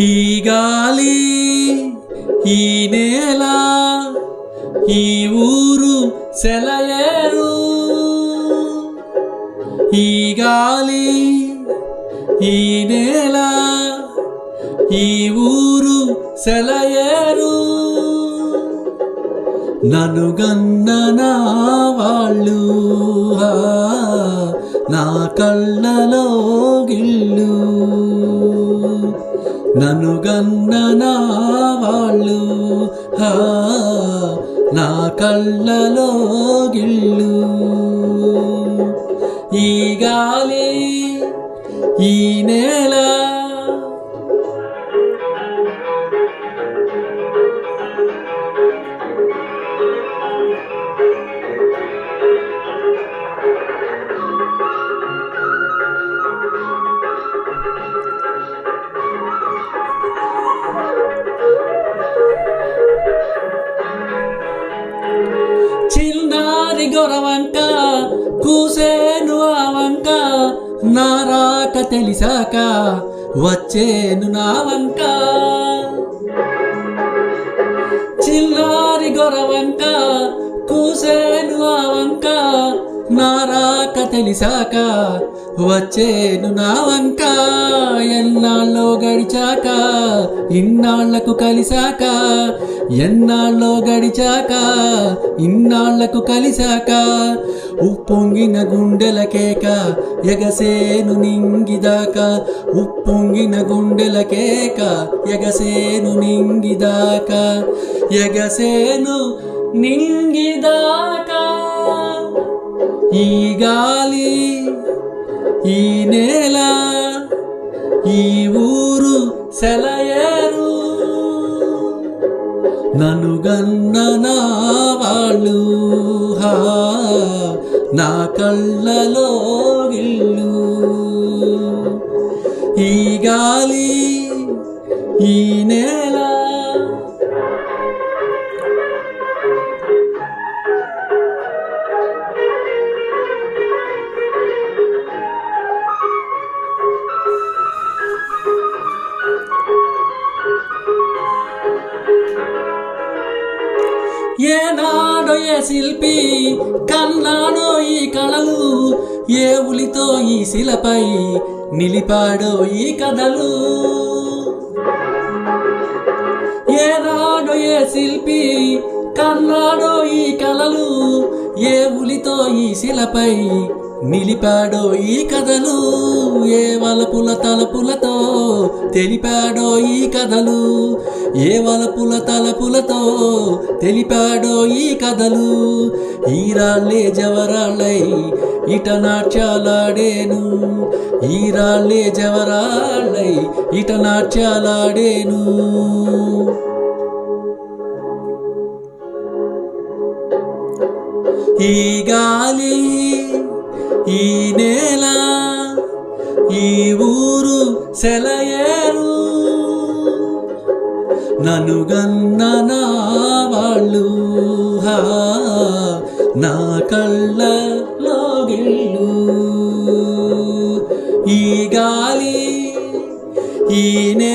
ఈ గాలి ఈ నేల ఈ ఊరు సెలయేరు. ఈ గాలి ఈ నేల ఈ ఊరు సెలయేరు. నన్ను గన్న నా వాళ్ళు నా కళ్ళలో గిళ్ళు. నన్ను గన్న నా వాళ్ళు నా కళ్ళలో గిళ్ళు. ఈ గాలి ఈ నేల దొరవంక గొరవంక కూసేను ఆవంక వంక నా రాక తెలిసాక వచ్చేను నా వంక చిన్నారి గొరవంక కూసేను ఆవంక నారా నా తెలిసాక వచ్చేను నా వంక. ఎన్నాళ్ళో గడిచాక ఇన్నాళ్ళకు కలిసాక ఎన్నాళ్ళో గడిచాక ఇన్నాళ్ళకు కలిసాక ఉప్పొంగిన గుండెల కేక ఎగసేను నింగిదాకా. ఉప్పొంగిన గుండెల కేక ఎగసేను నింగిదాకా. ఎగసేను నింగిదాకా. ఈ గాలి ఈ నేల ఈ ఊరు సెలయేరు. నన్ను గన్న నా వాళ్ళు నా కళ్ళలో ఇల్లు. ఈ గాలి ఈ నేల ఏనాడో ఏ శిల్పి కన్నాడో ఈ కళలు ఏ ఉలితో ఈ శిలపై నిలిపాడో ఈ కథలు. ఏనాడో ఏ శిల్పి కన్నాడో ఈ కళలు ఏ ఉలితో ఈ శిలపై నిలిపాడో ఈ కథలు. ఏ వలపుల తలపులతో తెలిపాడో ఈ కథలు? ఏ వలపుల తలపులతో తెలిపాడో ఈ కథలు? ఈరాళ్ళే జవరాళ్ళై ఇట నాట్యాలాడేను. ఈరాళ్ళే జవరాళ్ళై ఇట నాట్యాలాడేను. ఈ గాలి ఈ నేల ఈ ఊరు సెల కనుగన్న నా వాళ్ళు. నా కళ్ళలో గిల్లు ఈ గాలి ఈ నే